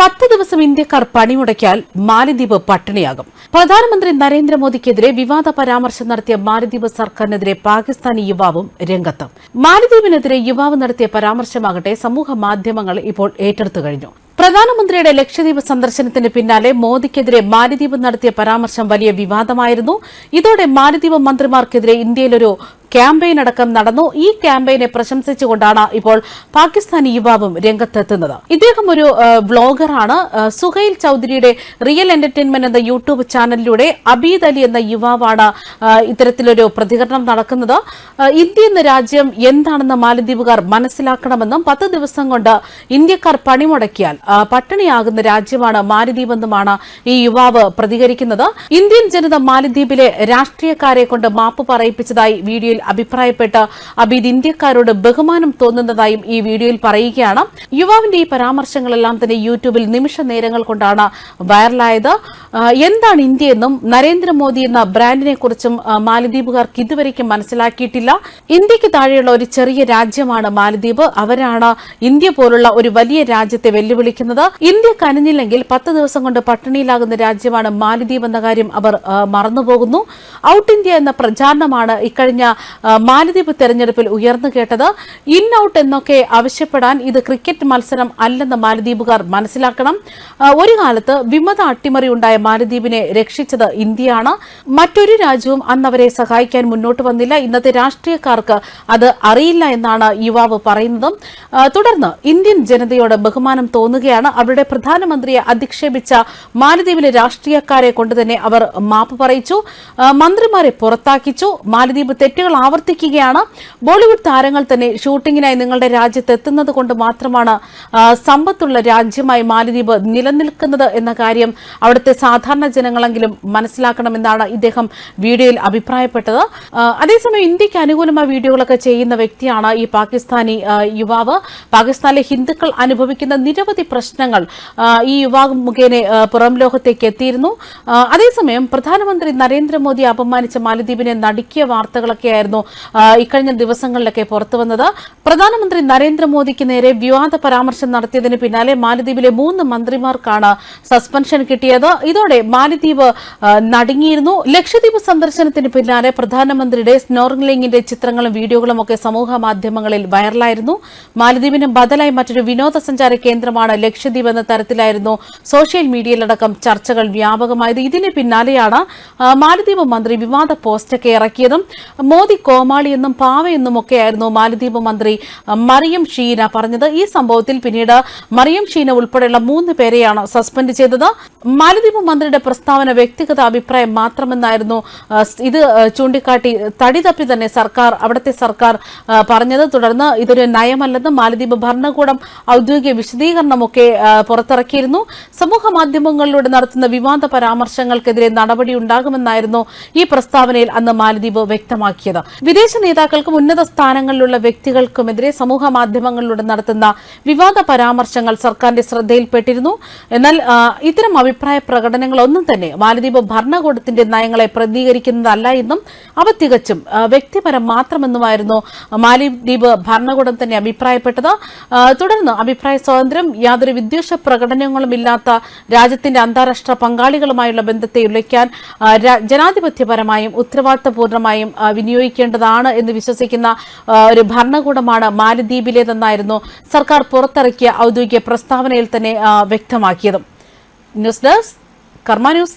പത്ത് ദിവസം ഇന്ത്യക്കാർ പണിമുടക്കിയാൽ മാലിദ്വീപ് പട്ടിണിയാകും. പ്രധാനമന്ത്രി നരേന്ദ്രമോദിക്കെതിരെ വിവാദ പരാമർശം നടത്തിയ മാലിദ്വീപ് സർക്കാരിനെതിരെ പാകിസ്ഥാനി യുവാവും രംഗത്ത്. മാലിദ്വീപിനെതിരെ യുവാവ് നടത്തിയ പരാമർശമാകട്ടെ സമൂഹ മാധ്യമങ്ങൾ ഇപ്പോൾ ഏറ്റെടുത്തു കഴിഞ്ഞു. പ്രധാനമന്ത്രിയുടെ ലക്ഷദ്വീപ് സന്ദർശനത്തിന് പിന്നാലെ മോദിക്കെതിരെ മാലിദ്വീപ് നടത്തിയ പരാമർശം വലിയ വിവാദമായിരുന്നു. ഇതോടെ മാലിദ്വീപ് മന്ത്രിമാർക്കെതിരെ ഇന്ത്യയിലൊരു ക്യാമ്പയിൻ അടക്കം നടന്നു. ഈ ക്യാമ്പയിനെ പ്രശംസിച്ചുകൊണ്ടാണ് ഇപ്പോൾ പാകിസ്ഥാനി യുവാവും രംഗത്തെത്തുന്നത്. ഇദ്ദേഹം ഒരു വ്ളോഗറാണ്. സുഹൈൽ ചൌധരിയുടെ റിയൽ എന്റർടൈൻമെന്റ് എന്ന യൂട്യൂബ് ചാനലിലൂടെ അബീദ് അലി എന്ന യുവാവാണ് ഇത്തരത്തിലൊരു പ്രതികരണം നടക്കുന്നത്. ഇന്ത്യ എന്ന രാജ്യം എന്താണെന്ന് മാലദ്വീപുകാർ മനസ്സിലാക്കണമെന്നും പത്ത് ദിവസം കൊണ്ട് ഇന്ത്യക്കാർ പണിമുടക്കിയാൽ പട്ടിണിയാകുന്ന രാജ്യമാണ് മാലിദ്വീപെന്നുമാണ് ഈ യുവാവ് പ്രതികരിക്കുന്നത്. ഇന്ത്യൻ ജനത മാലിദ്വീപിലെ രാഷ്ട്രീയക്കാരെ കൊണ്ട് മാപ്പ് പറയിപ്പിച്ചതായി വീഡിയോയിൽ അഭിപ്രായപ്പെട്ട് അബീദ് ഇന്ത്യക്കാരോട് ബഹുമാനം തോന്നുന്നതായും ഈ വീഡിയോയിൽ പറയുകയാണ്. യുവാവിന്റെ ഈ പരാമർശങ്ങളെല്ലാം തന്നെ യൂട്യൂബിൽ നിമിഷ നേരങ്ങൾ കൊണ്ടാണ് വൈറലായത്. എന്താണ് ഇന്ത്യ എന്നും നരേന്ദ്രമോദി എന്ന ബ്രാൻഡിനെ കുറിച്ചും മാലിദ്വീപുകാർക്ക് ഇതുവരെയ്ക്കും മനസ്സിലാക്കിയിട്ടില്ല. ഇന്ത്യയ്ക്ക് താഴെയുള്ള ഒരു ചെറിയ രാജ്യമാണ് മാലിദ്വീപ്. അവരാണ് ഇന്ത്യ പോലുള്ള ഒരു വലിയ രാജ്യത്തെ വെല്ലുവിളിക്കുന്നത് ഇന്ത്യ കനിഞ്ഞില്ലെങ്കിൽ പത്ത് ദിവസം കൊണ്ട് പട്ടിണിയിലാകുന്ന രാജ്യമാണ് മാലിദ്വീപ് എന്ന കാര്യം അവർ മറന്നുപോകുന്നു. ഔട്ട് ഇന്ത്യ എന്ന പ്രചാരണമാണ് ഇക്കഴിഞ്ഞ മാലിദ്വീപ് തെരഞ്ഞെടുപ്പിൽ ഉയർന്നു കേട്ടത്. ഇൻ ഔട്ട് എന്നൊക്കെ ആവശ്യപ്പെടാൻ ഇത് ക്രിക്കറ്റ് മത്സരം അല്ലെന്ന് മാലിദ്വീപുകാർ മനസ്സിലാക്കണം. ഒരു കാലത്ത് വിമത അട്ടിമറി ഉണ്ടായ മാലിദ്വീപിനെ രക്ഷിച്ചത് ഇന്ത്യയാണ്. മറ്റൊരു രാജ്യവും അന്ന് അവരെ സഹായിക്കാൻ മുന്നോട്ട് വന്നില്ല. ഇന്നത്തെ രാഷ്ട്രീയക്കാർക്ക് അത് അറിയില്ല എന്നാണ് യുവാവ് പറയുന്നതും. തുടർന്ന് ഇന്ത്യൻ ജനതയോട് ബഹുമാനം തോന്നുകയാണ് അവരുടെ പ്രധാനമന്ത്രിയെ അധിക്ഷേപിച്ച മാലദ്വീപിലെ രാഷ്ട്രീയക്കാരെ കൊണ്ടുതന്നെ അവർ മാപ്പ് പറയിച്ചു. മന്ത്രിമാരെ പുറത്താക്കിച്ചു. മാലദ്വീപ് തെറ്റുകൾ ആവർത്തിക്കുകയാണ്. ബോളിവുഡ് താരങ്ങൾ തന്നെ ഷൂട്ടിങ്ങിനായി നിങ്ങളുടെ രാജ്യത്ത് എത്തുന്നത് കൊണ്ട് മാത്രമാണ് സമ്പത്തുള്ള രാജ്യമായി മാലദ്വീപ് നിലനിൽക്കുന്നത് എന്ന കാര്യം അവിടുത്തെ സാധാരണ ജനങ്ങളെങ്കിലും മനസ്സിലാക്കണമെന്നാണ് ഇദ്ദേഹം വീഡിയോയിൽ അഭിപ്രായപ്പെട്ടത്. അതേസമയം ഇന്ത്യയ്ക്ക് അനുകൂലമായ വീഡിയോകളൊക്കെ ചെയ്യുന്ന വ്യക്തിയാണ് ഈ പാകിസ്ഥാനി യുവാവ്. പാകിസ്ഥാനിലെ ഹിന്ദുക്കൾ അനുഭവിക്കുന്ന നിരവധി പ്രശ്നങ്ങൾ ഈ യുവാവ് മുഖേന പുറം ലോകത്തേക്ക് എത്തിയിരുന്നു. അതേസമയം പ്രധാനമന്ത്രി നരേന്ദ്രമോദി അപമാനിച്ച മാലദ്വീപിനെ നടുക്കിയ വാർത്തകളൊക്കെയായിരുന്നു ഇക്കഴിഞ്ഞ ദിവസങ്ങളിലൊക്കെ പുറത്തു വന്നത് പ്രധാനമന്ത്രി നരേന്ദ്രമോദിക്ക് നേരെ വിവാദ പരാമർശം നടത്തിയതിന് പിന്നാലെ മാലദ്വീപിലെ മൂന്ന് മന്ത്രിമാർക്കാണ് സസ്പെൻഷൻ കിട്ടിയത്. ഇതോടെ മാലദ്വീപ് നടുങ്ങിയിരുന്നു. ലക്ഷദ്വീപ് സന്ദർശനത്തിന് പിന്നാലെ പ്രധാനമന്ത്രിയുടെ സ്നോർഗ്ലിംഗിന്റെ ചിത്രങ്ങളും വീഡിയോകളും ഒക്കെ സമൂഹ മാധ്യമങ്ങളിൽ വൈറലായിരുന്നു. മാലദ്വീപിന് ബദലായി മറ്റൊരു വിനോദസഞ്ചാര കേന്ദ്രമാണ് ലക്ഷദ്വീപ് എന്ന തരത്തിലായിരുന്നു സോഷ്യൽ മീഡിയയിലടക്കം ചർച്ചകൾ വ്യാപകമായത്. ഇതിന് പിന്നാലെയാണ് മാലദ്വീപ് മന്ത്രി വിവാദ പോസ്റ്റൊക്കെ ഇറക്കിയതും മോദി കോമാളിയെന്നും പാവയെന്നും ഒക്കെയായിരുന്നു മാലദ്വീപ് മന്ത്രി മറിയം ഷീന പറഞ്ഞത്. ഈ സംഭവത്തിൽ പിന്നീട് മറിയം ഷീന ഉൾപ്പെടെയുള്ള മൂന്ന് പേരെയാണ് സസ്പെൻഡ് ചെയ്തത്. മാലദ്വീപ് മന്ത്രിയുടെ പ്രസ്താവന വ്യക്തിഗത അഭിപ്രായം മാത്രമെന്നായിരുന്നു ഇത് ചൂണ്ടിക്കാട്ടി തടി തപ്പി തന്നെ സർക്കാർ അവിടുത്തെ സർക്കാർ പറഞ്ഞത്. തുടർന്ന് ഇതൊരു നയമല്ലെന്നും മാലദ്വീപ് ഭരണകൂടം ഔദ്യോഗിക വിശദീകരണമൊക്കെ ആ, പുറത്തിറക്കിയിരുന്നു. സമൂഹ മാധ്യമങ്ങളിലൂടെ നടത്തുന്ന വിവാദ പരാമർശങ്ങൾക്കെതിരെ നടപടി ഉണ്ടാകുമെന്നായിരുന്നു ഈ പ്രസ്താവനയിൽ അന്ന് മാലദ്വീപ് വ്യക്തമാക്കിയത്. വിദേശ നേതാക്കൾക്കും ഉന്നത സ്ഥാനങ്ങളിലുള്ള വ്യക്തികൾക്കുമെതിരെ സമൂഹ മാധ്യമങ്ങളിലൂടെ നടത്തുന്ന വിവാദ പരാമർശങ്ങൾ സർക്കാരിന്റെ ശ്രദ്ധയിൽപ്പെട്ടിരുന്നു. എന്നാൽ ഇത്തരം അഭിപ്രായ പ്രകടനങ്ങളൊന്നും തന്നെ മാലദ്വീപ് ഭരണകൂടത്തിന്റെ നയങ്ങളെ പ്രതികരിക്കുന്നതല്ല എന്നും അവ തികച്ചും വ്യക്തിപരം മാത്രമെന്നുമായിരുന്നു മാലിദ്വീപ് ഭരണകൂടം തന്നെ അഭിപ്രായപ്പെട്ടത്. തുടർന്ന് അഭിപ്രായ സ്വാതന്ത്ര്യം യാതൊരു വിദ്വേഷ പ്രകടനങ്ങളും ഇല്ലാത്ത രാജ്യത്തിന്റെ അന്താരാഷ്ട്ര പങ്കാളികളുമായുള്ള ബന്ധത്തെ ഉലയ്ക്കാൻ ജനാധിപത്യപരമായും ഉത്തരവാദിത്തപൂർണമായും വിനിയോഗിക്കേണ്ടതാണ് എന്ന് വിശ്വസിക്കുന്ന ഒരു ഭരണകൂടമാണ് മാലദ്വീപിലേതെന്നായിരുന്നു സർക്കാർ പുറത്തിറക്കിയ ഔദ്യോഗിക പ്രസ്താവനയിൽ തന്നെ വ്യക്തമാക്കിയത്. News desk Karma News.